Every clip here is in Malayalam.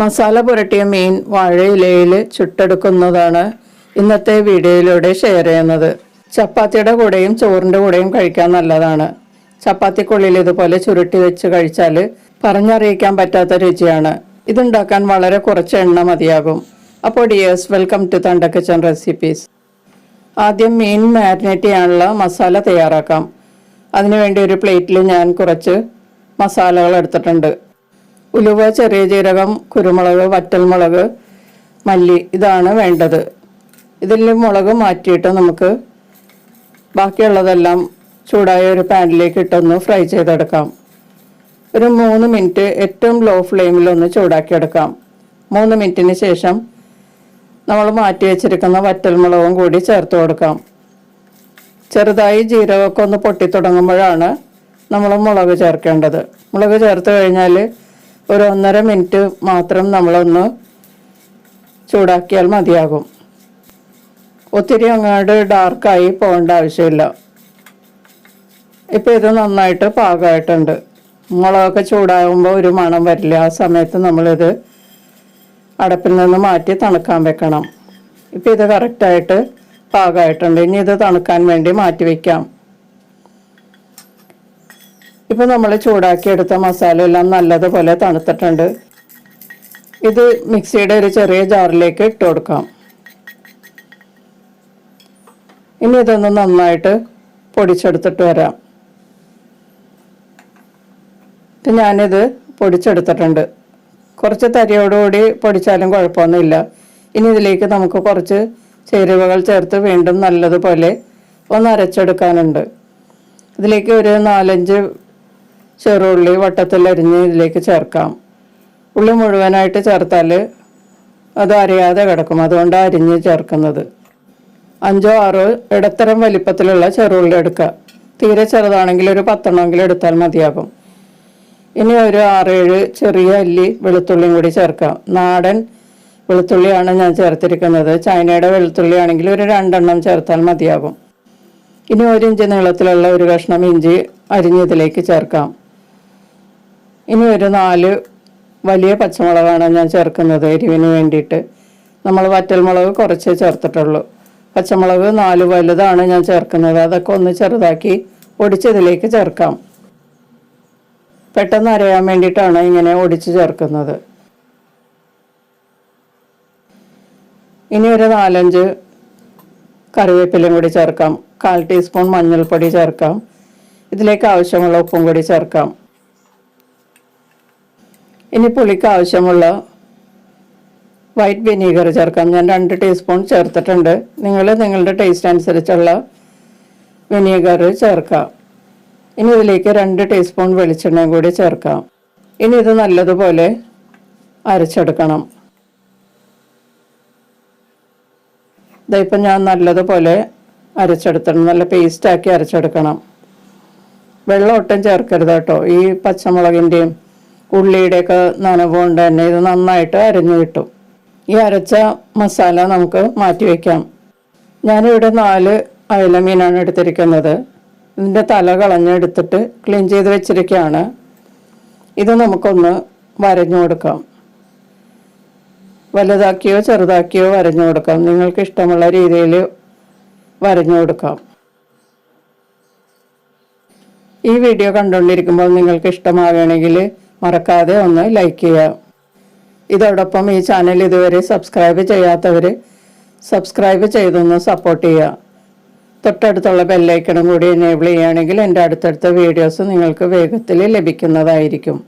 മസാല പുരട്ടിയ മീൻ വാഴയിലയിൽ ചുട്ടെടുക്കുന്നതാണ് ഇന്നത്തെ വീഡിയോയിലൂടെ ഷെയർ ചെയ്യുന്നത്. ചപ്പാത്തിയുടെ കൂടെയും ചോറിന്റെ കൂടെയും കഴിക്കാൻ നല്ലതാണ്. ചപ്പാത്തിക്കുള്ളിൽ ഇതുപോലെ ചുരുട്ടി വെച്ച് കഴിച്ചാൽ പറഞ്ഞറിയിക്കാൻ പറ്റാത്ത രുചിയാണ്. ഇതുണ്ടാക്കാൻ വളരെ കുറച്ച് എണ്ണ മതിയാകും. അപ്പോൾ ഡിയേഴ്സ് വെൽക്കം ടു തണ്ട കിച്ചൺ റെസിപ്പീസ് ആദ്യം മീൻ മാരിനേറ്റ് ചെയ്യാനുള്ള മസാല തയ്യാറാക്കാം. അതിനുവേണ്ടി ഒരു പ്ലേറ്റിൽ ഞാൻ കുറച്ച് മസാലകൾ എടുത്തിട്ടുണ്ട്. ഉലുവ ചെറിയ ജീരകം കുരുമുളക് വറ്റൽമുളക് മല്ലി ഇതാണ് വേണ്ടത്. ഇതിൽ മുളക് മാറ്റിയിട്ട് നമുക്ക് ബാക്കിയുള്ളതെല്ലാം ചൂടായ ഒരു പാനിലേക്ക് ഇട്ടൊന്ന് ഫ്രൈ ചെയ്തെടുക്കാം. ഒരു മൂന്ന് മിനിറ്റ് ഏറ്റവും ലോ ഫ്ലെയിമിൽ ഒന്ന് ചൂടാക്കിയെടുക്കാം. മൂന്ന് മിനിറ്റിന് ശേഷം നമ്മൾ മാറ്റി വെച്ചിരിക്കുന്ന വറ്റൽമുളകും കൂടി ചേർത്ത് കൊടുക്കാം. ചെറുതായി ജീരകമൊക്കെ ഒന്ന് പൊട്ടിത്തുടങ്ങുമ്പോഴാണ് നമ്മൾ മുളക് ചേർക്കേണ്ടത്. മുളക് ചേർത്ത് കഴിഞ്ഞാൽ ഒരു ഒന്നര മിനിറ്റ് മാത്രം നമ്മളൊന്ന് ചൂടാക്കിയാൽ മതിയാകും. ഒത്തിരി അങ്ങോട്ട് ഡാർക്കായി പോകേണ്ട ആവശ്യമില്ല. ഇപ്പം ഇത് നന്നായിട്ട് പാകമായിട്ടുണ്ട്. മുളകൊക്കെ ചൂടാകുമ്പോൾ ഒരു മണം വരില്ല. ആ സമയത്ത് നമ്മളിത് അടപ്പിൽ നിന്ന് മാറ്റി തണുക്കാൻ വെക്കണം. ഇപ്പം ഇത് കറക്റ്റായിട്ട് പാകമായിട്ടുണ്ട്. ഇനി ഇത് തണുക്കാൻ വേണ്ടി മാറ്റി വയ്ക്കാം ഇപ്പം നമ്മൾ ചൂടാക്കിയെടുത്ത മസാല എല്ലാം നല്ലതുപോലെ തണുത്തിട്ടുണ്ട്. ഇത് മിക്സിയുടെ ഒരു ചെറിയ ജാറിലേക്ക് ഇട്ട് കൊടുക്കാം. ഇനി ഇതൊന്ന് നന്നായിട്ട് പൊടിച്ചെടുത്തിട്ട് വരാം. ഇപ്പം ഞാനിത് പൊടിച്ചെടുത്തിട്ടുണ്ട്. കുറച്ച് തരിയോടുകൂടി പൊടിച്ചാലും കുഴപ്പമൊന്നുമില്ല. ഇനി ഇതിലേക്ക് നമുക്ക് കുറച്ച് ചേരുവകൾ ചേർത്ത് വീണ്ടും നല്ലതുപോലെ ഒന്ന് അരച്ചെടുക്കാനുണ്ട്. ഇതിലേക്ക് ഒരു നാലഞ്ച് ചെറുള്ളി വട്ടത്തിലരിഞ്ഞ് ഇതിലേക്ക് ചേർക്കാം. ഉള്ളി മുഴുവനായിട്ട് ചേർത്താൽ അത് അരയാതെ കിടക്കും. അതുകൊണ്ട് അരിഞ്ഞ് ചേർക്കുന്നത്. അഞ്ചോ ആറോ ഇടത്തരം വലിപ്പത്തിലുള്ള ചെറുള്ളി എടുക്കുക. തീരെ ചെറുതാണെങ്കിൽ ഒരു പത്തെണ്ണമെങ്കിലും എടുത്താൽ മതിയാകും. ഇനി ഒരു ആറേഴ് ചെറിയ അല്ലി വെളുത്തുള്ളിയും കൂടി ചേർക്കാം. നാടൻ വെളുത്തുള്ളിയാണ് ഞാൻ ചേർത്തിരിക്കുന്നത്. ചൈനയുടെ വെളുത്തുള്ളി ആണെങ്കിൽ ഒരു രണ്ടെണ്ണം ചേർത്താൽ മതിയാകും. ഇനി ഒരു ഇഞ്ച് നീളത്തിലുള്ള ഒരു കഷ്ണം ഇഞ്ചി അരിഞ്ഞതിലേക്ക് ചേർക്കാം. ഇനി ഒരു നാല് വലിയ പച്ചമുളകാണ് ഞാൻ ചേർക്കുന്നത് എരിവിന് വേണ്ടിയിട്ട്. നമ്മൾ വറ്റൽമുളക് കുറച്ചേ ചേർത്തിട്ടുള്ളൂ. പച്ചമുളക് നാല് വലുതാണ് ഞാൻ ചേർക്കുന്നത്. അതൊക്കെ ഒന്ന് ചെറുതാക്കി ഒടിച്ചതിലേക്ക് ചേർക്കാം. പെട്ടെന്ന് അരയാൻ വേണ്ടിയിട്ടാണ് ഇങ്ങനെ ഒടിച്ച് ചേർക്കുന്നത്. ഇനി ഒരു നാലഞ്ച് കറിവേപ്പിലയും കൂടി ചേർക്കാം. കാൽ ടീസ്പൂൺ മഞ്ഞൾപ്പൊടി ചേർക്കാം. ഇതിലേക്ക് ആവശ്യമുള്ള ഉപ്പും കൂടി ചേർക്കാം. ഇനി പുളിക്ക് ആവശ്യമുള്ള വൈറ്റ് വിനീഗർ ചേർക്കാം. ഞാൻ രണ്ട് ടീസ്പൂൺ ചേർത്തിട്ടുണ്ട്. നിങ്ങൾ നിങ്ങളുടെ ടേസ്റ്റ് അനുസരിച്ചുള്ള വിനീഗർ ചേർക്കാം. ഇനി ഇതിലേക്ക് രണ്ട് ടീസ്പൂൺ വെളിച്ചെണ്ണയും കൂടി ചേർക്കാം. ഇനി ഇത് നല്ലതുപോലെ അരച്ചെടുക്കണം. ഇതിപ്പം ഞാൻ നല്ലതുപോലെ അരച്ചെടുത്തിട്ടുണ്ട്. നല്ല പേസ്റ്റാക്കി അരച്ചെടുക്കണം. വെള്ളം ഒട്ടും ചേർക്കരുത് കേട്ടോ. ഈ പച്ചമുളകിന്റെയും ഉള്ളിയുടെയൊക്കെ നനവുകൊണ്ട് തന്നെ ഇത് നന്നായിട്ട് അരഞ്ഞു കിട്ടും. ഈ അരച്ച മസാല നമുക്ക് മാറ്റി വയ്ക്കാം ഞാനിവിടെ നാല് അയല മീനാണ് എടുത്തിരിക്കുന്നത്. ഇതിന്റെ തല കളഞ്ഞെടുത്തിട്ട് ക്ലീൻ ചെയ്ത് വെച്ചിരിക്കുകയാണ്. ഇത് നമുക്കൊന്ന് വരഞ്ഞു കൊടുക്കാം. വലുതാക്കിയോ ചെറുതാക്കിയോ വരഞ്ഞു കൊടുക്കാം. നിങ്ങൾക്ക് ഇഷ്ടമുള്ള രീതിയിൽ വരഞ്ഞു കൊടുക്കാം. ഈ വീഡിയോ കണ്ടുകൊണ്ടിരിക്കുമ്പോൾ നിങ്ങൾക്ക് ഇഷ്ടമാവുകയാണെങ്കിൽ മറക്കാതെ ഒന്ന് ലൈക്ക് ചെയ്യുക. ഇതോടൊപ്പം ഈ ചാനൽ ഇതുവരെ സബ്സ്ക്രൈബ് ചെയ്യാത്തവർ സബ്സ്ക്രൈബ് ചെയ്തൊന്ന് സപ്പോർട്ട് ചെയ്യുക. തൊട്ടടുത്തുള്ള ബെല്ലൈക്കണും കൂടി എനേബിൾ ചെയ്യുകയാണെങ്കിൽ എന്റെ അടുത്തടുത്ത വീഡിയോസ് നിങ്ങൾക്ക് വേഗത്തിൽ ലഭിക്കുന്നതായിരിക്കും.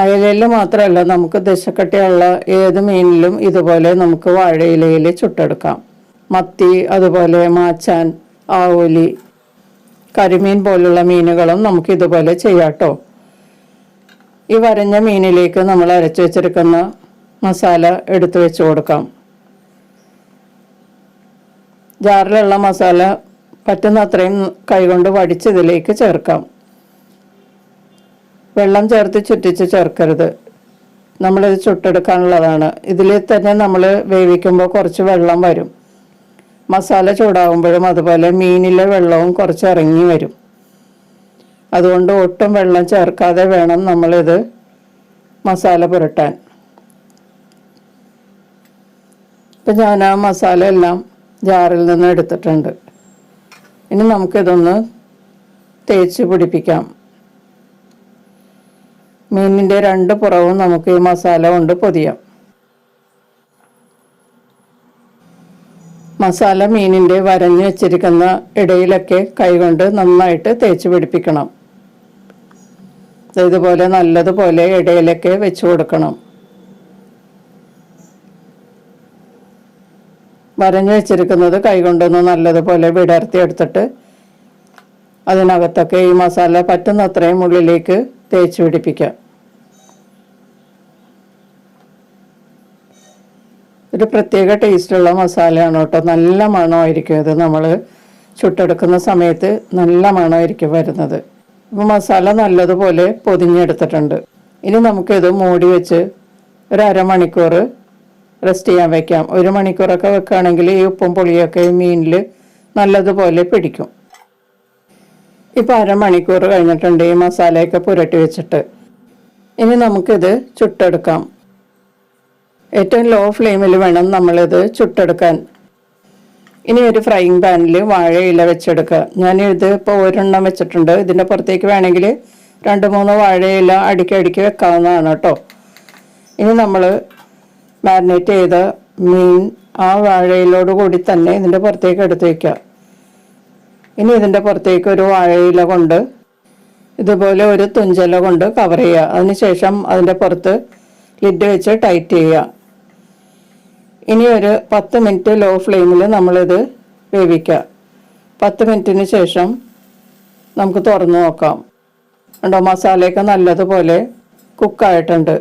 അയലയിൽ മാത്രമല്ല നമുക്ക് ദശക്കട്ടിയുള്ള ഏത് മീനിലും ഇതുപോലെ നമുക്ക് വാഴയിലയിൽ ചുട്ടെടുക്കാം. മത്തി അതുപോലെ മാച്ചാൻ ആവോലി കരിമീൻ പോലുള്ള മീനുകളും നമുക്ക് ഇതുപോലെ ചെയ്യാട്ടോ. ഈ വരഞ്ഞ മീനിലേക്ക് നമ്മൾ അരച്ചു വെച്ചിരിക്കുന്ന മസാല എടുത്തു വെച്ച് കൊടുക്കാം. ജാറിലുള്ള മസാല പറ്റുന്ന അത്രയും കൈകൊണ്ട് വടിച്ച് ഇതിലേക്ക് ചേർക്കാം. വെള്ളം ചേർത്ത് ചുറ്റിച്ച് ചേർക്കരുത്. നമ്മളിത് ചുട്ടെടുക്കാനുള്ളതാണ്. ഇതിൽ തന്നെ നമ്മൾ വേവിക്കുമ്പോൾ കുറച്ച് വെള്ളം വരും. മസാല ചൂടാകുമ്പോഴും അതുപോലെ മീനിലെ വെള്ളവും കുറച്ച് ഇറങ്ങി വരും. അതുകൊണ്ട് ഒട്ടും വെള്ളം ചേർക്കാതെ വേണം നമ്മളിത് മസാല പുരട്ടാൻ. ഇപ്പം ഞാൻ ആ മസാല എല്ലാം ജാറിൽ നിന്ന് എടുത്തിട്ടുണ്ട്. ഇനി നമുക്കിതൊന്ന് തേച്ച് പിടിപ്പിക്കാം. മീനിന്റെ രണ്ട് പുറവും നമുക്ക് ഈ മസാല കൊണ്ട് പൊതിയാം. മസാല മീനിന്റെ വരഞ്ഞു വെച്ചിരിക്കുന്ന ഇടയിലൊക്കെ കൈകൊണ്ട് നന്നായിട്ട് തേച്ച് പിടിപ്പിക്കണം. ഇതുപോലെ നല്ലതുപോലെ ഇടയിലൊക്കെ വെച്ച് കൊടുക്കണം. വരഞ്ഞു വെച്ചിരിക്കുന്നത് കൈകൊണ്ടൊന്ന് നല്ലതുപോലെ വിടർത്തി എടുത്തിട്ട് അതിനകത്തൊക്കെ ഈ മസാല പറ്റുന്നത്രയും ഉള്ളിലേക്ക് തേച്ച് പിടിപ്പിക്കാം. ഒരു പ്രത്യേക ടേസ്റ്റുള്ള മസാലയാണ് കേട്ടോ. നല്ല മണമായിരിക്കും ഇത്. നമ്മൾ ചുട്ടെടുക്കുന്ന സമയത്ത് നല്ല മണമായിരിക്കും വരുന്നത്. അപ്പോൾ മസാല നല്ലതുപോലെ പൊതിഞ്ഞെടുത്തിട്ടുണ്ട്. ഇനി നമുക്കിത് മൂടി വെച്ച് ഒരു അരമണിക്കൂർ റെസ്റ്റ് ചെയ്യാൻ വെക്കാം. ഒരു മണിക്കൂറൊക്കെ വെക്കുകയാണെങ്കിൽ ഈ ഉപ്പും പുളിയൊക്കെ ഈ മീനിൽ നല്ലതുപോലെ പിടിക്കും. ഇപ്പോൾ അരമണിക്കൂർ കഴിഞ്ഞിട്ടുണ്ട് ഈ മസാലയൊക്കെ പുരട്ടി വെച്ചിട്ട്. ഇനി നമുക്കിത് ചുട്ടെടുക്കാം. ഏറ്റവും ലോ ഫ്ലെയിമിൽ വേണം നമ്മളിത് ചുട്ടെടുക്കാൻ. ഇനി ഒരു ഫ്രൈയിങ് പാനിൽ വാഴയില വെച്ചെടുക്കുക. ഞാൻ ഇത് ഇപ്പോൾ ഒരെണ്ണം വെച്ചിട്ടുണ്ട്. ഇതിന്റെ പുറത്തേക്ക് വേണമെങ്കിൽ രണ്ട് മൂന്ന് വാഴയില അടുക്കി അടുക്കി വെക്കാവുന്നതാണ് കേട്ടോ. ഇനി നമ്മൾ മാരിനേറ്റ് ചെയ്ത മീൻ ആ വാഴയിലോട് കൂടി തന്നെ ഇതിന്റെ പുറത്തേക്ക് എടുത്ത് വയ്ക്കുക ഇനി ഇതിന്റെ പുറത്തേക്ക് ഒരു വാഴയില കൊണ്ട് ഇതുപോലെ ഒരു തുഞ്ചല കൊണ്ട് കവർ ചെയ്യുക. അതിനുശേഷം അതിന്റെ പുറത്ത് ലിഡ് വെച്ച് ടൈറ്റ് ചെയ്യുക. ഇനി ഒരു പത്ത് മിനിറ്റ് ലോ ഫ്ലെയിമിൽ നമ്മളിത് വേവിക്കുക പത്ത് മിനിറ്റിന് ശേഷം നമുക്ക് തുറന്ന് നോക്കാം. കണ്ടോ മസാലയൊക്കെ നല്ലതുപോലെ കുക്കായിട്ടുണ്ട്.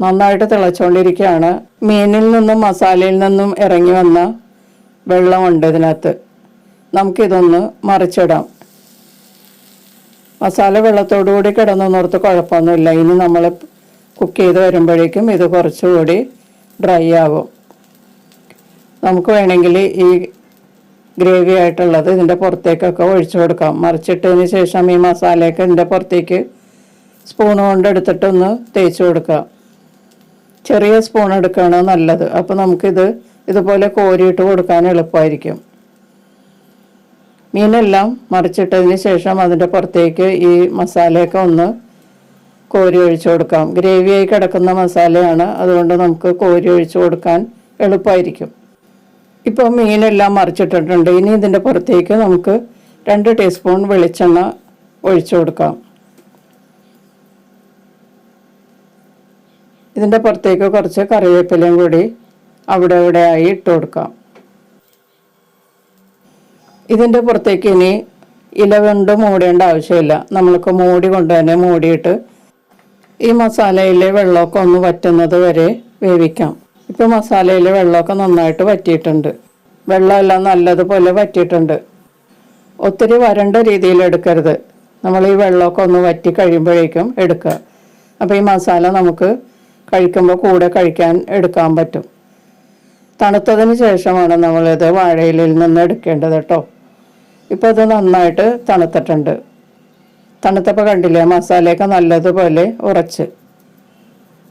നന്നായിട്ട് തിളച്ചുകൊണ്ടിരിക്കുകയാണ് മീനിൽ നിന്നും മസാലയിൽ നിന്നും ഇറങ്ങി വന്ന വെള്ളമുണ്ട് ഇതിനകത്ത്. നമുക്കിതൊന്ന് മറിച്ചിടാം. മസാല വെള്ളത്തോടുകൂടി കിടന്നോർത്ത് കുഴപ്പമൊന്നുമില്ല. ഇനി നമ്മൾ കുക്ക് ചെയ്ത് വരുമ്പോഴേക്കും ഇത് കുറച്ചുകൂടി ഡ്രൈ ആകും നമുക്ക് വേണമെങ്കിൽ ഈ ഗ്രേവി ആയിട്ടുള്ളത് ഇതിന്റെ പുറത്തേക്കൊക്കെ ഒഴിച്ചു കൊടുക്കാം. മറിച്ചിട്ടതിന് ശേഷം ഈ മസാലയൊക്കെ ഇതിന്റെ പുറത്തേക്ക് സ്പൂൺ കൊണ്ട് എടുത്തിട്ടൊന്ന് തേച്ച് കൊടുക്കുക. ചെറിയ സ്പൂൺ എടുക്കുകയാണ് നല്ലത്. അപ്പോൾ നമുക്കിത് ഇതുപോലെ കോരിയിട്ട് കൊടുക്കാൻ എളുപ്പമായിരിക്കും. മീനെല്ലാം മറിച്ചിട്ടതിന് ശേഷം അതിന്റെ പുറത്തേക്ക് ഈ മസാലയൊക്കെ ഒന്ന് കോരി ഒഴിച്ചു കൊടുക്കാം. ഗ്രേവിയായി കിടക്കുന്ന മസാലയാണ്. അതുകൊണ്ട് നമുക്ക് കോരി ഒഴിച്ചു കൊടുക്കാൻ എളുപ്പമായിരിക്കും. ഇപ്പോൾ മീനെല്ലാം മറിച്ചിട്ടിട്ടുണ്ട്. ഇനി ഇതിന്റെ പുറത്തേക്ക് നമുക്ക് രണ്ട് ടീസ്പൂൺ വെളിച്ചെണ്ണ ഒഴിച്ചു കൊടുക്കാം. ഇതിന്റെ പുറത്തേക്ക് കുറച്ച് കറിവേപ്പിലയും കൂടി അവിടെ ഇവിടെ ആയി ഇട്ട് കൊടുക്കാം. ഇതിന്റെ പുറത്തേക്ക് ഇനി ഇല കൊണ്ട് മൂടേണ്ട ആവശ്യമില്ല. നമ്മൾക്ക് മൂടി കൊണ്ട് തന്നെ മൂടിയിട്ട് ഈ മസാലയിലെ വെള്ളമൊക്കെ ഒന്ന് വറ്റുന്നത് വരെ വേവിക്കാം. ഇപ്പോൾ മസാലയിൽ വെള്ളമൊക്കെ നന്നായിട്ട് വറ്റിയിട്ടുണ്ട്. വെള്ളമെല്ലാം നല്ലതുപോലെ വറ്റിയിട്ടുണ്ട്. ഒത്തിരി വരണ്ട രീതിയിൽ എടുക്കരുത്. നമ്മൾ ഈ വെള്ളമൊക്കെ ഒന്ന് വറ്റി കഴിയുമ്പോഴേക്കും എടുക്കുക. അപ്പോൾ ഈ മസാല നമുക്ക് കഴിക്കുമ്പോൾ കൂടെ കഴിക്കാൻ എടുക്കാൻ പറ്റും. തണുത്തതിന് ശേഷമാണ് നമ്മളിത് വാഴയിലിൽ നിന്ന് എടുക്കേണ്ടത് കേട്ടോ. ഇപ്പോൾ ഇത് നന്നായിട്ട് തണുത്തിട്ടുണ്ട്. തണുത്തപ്പോൾ കണ്ടില്ലേ മസാലയൊക്കെ നല്ലതുപോലെ ഉറച്ച്.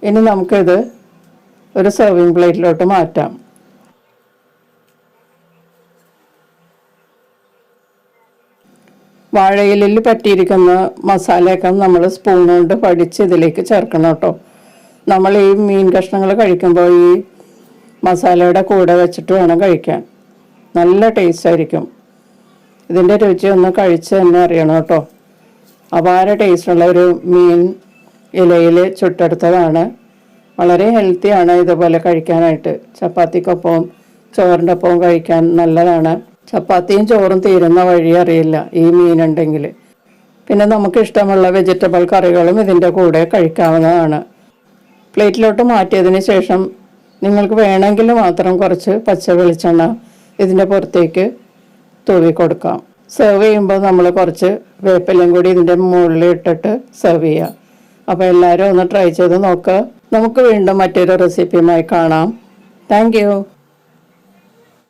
ഇനി നമുക്കിത് ഒരു സെർവിങ് പ്ലേറ്റിലോട്ട് മാറ്റാം. വാഴയിലിൽ പറ്റിയിരിക്കുന്ന മസാലയൊക്കെ നമ്മൾ സ്പൂൺ കൊണ്ട് പഠിച്ച് ഇതിലേക്ക് ചേർക്കണം കേട്ടോ. നമ്മൾ ഈ മീൻ കഷ്ണങ്ങൾ കഴിക്കുമ്പോൾ ഈ മസാലയുടെ കൂടെ വെച്ചിട്ട് വേണം കഴിക്കാൻ. നല്ല ടേസ്റ്റ് ആയിരിക്കും. ഇതിന്റെ രുചി ഒന്ന് കഴിച്ച് തന്നെ അറിയണം കേട്ടോ. അപാര ടേസ്റ്റുള്ള ഒരു മീൻ ഇലയിൽ ചുട്ടെടുത്തതാണ്. വളരെ ഹെൽത്തിയാണ് ഇതുപോലെ കഴിക്കാനായിട്ട്. ചപ്പാത്തിക്കൊപ്പവും ചോറിന്റെ ഒപ്പവും കഴിക്കാൻ നല്ലതാണ്. ചപ്പാത്തിയും ചോറും തീരുന്ന വഴി അറിയില്ല ഈ മീനുണ്ടെങ്കിൽ. പിന്നെ നമുക്ക് ഇഷ്ടമുള്ള വെജിറ്റബിൾ കറികളും ഇതിന്റെ കൂടെ കഴിക്കാവുന്നതാണ്. പ്ലേറ്റിലോട്ട് മാറ്റിയതിന് ശേഷം നിങ്ങൾക്ക് വേണമെങ്കിൽ മാത്രം കുറച്ച് പച്ച വെളിച്ചെണ്ണ ഇതിന്റെ പുറത്തേക്ക് തൂവി കൊടുക്കാം. സെർവ് ചെയ്യുമ്പോൾ നമ്മൾ കുറച്ച് വേപ്പിലയും കൂടി ഇതിന്റെ മുകളിൽ ഇട്ടിട്ട് സെർവ് ചെയ്യുക. അപ്പോൾ എല്ലാവരും ഒന്ന് ട്രൈ ചെയ്ത് നോക്കുക നമുക്ക് വീണ്ടും മറ്റൊരു റെസിപ്പിയുമായി കാണാം. താങ്ക്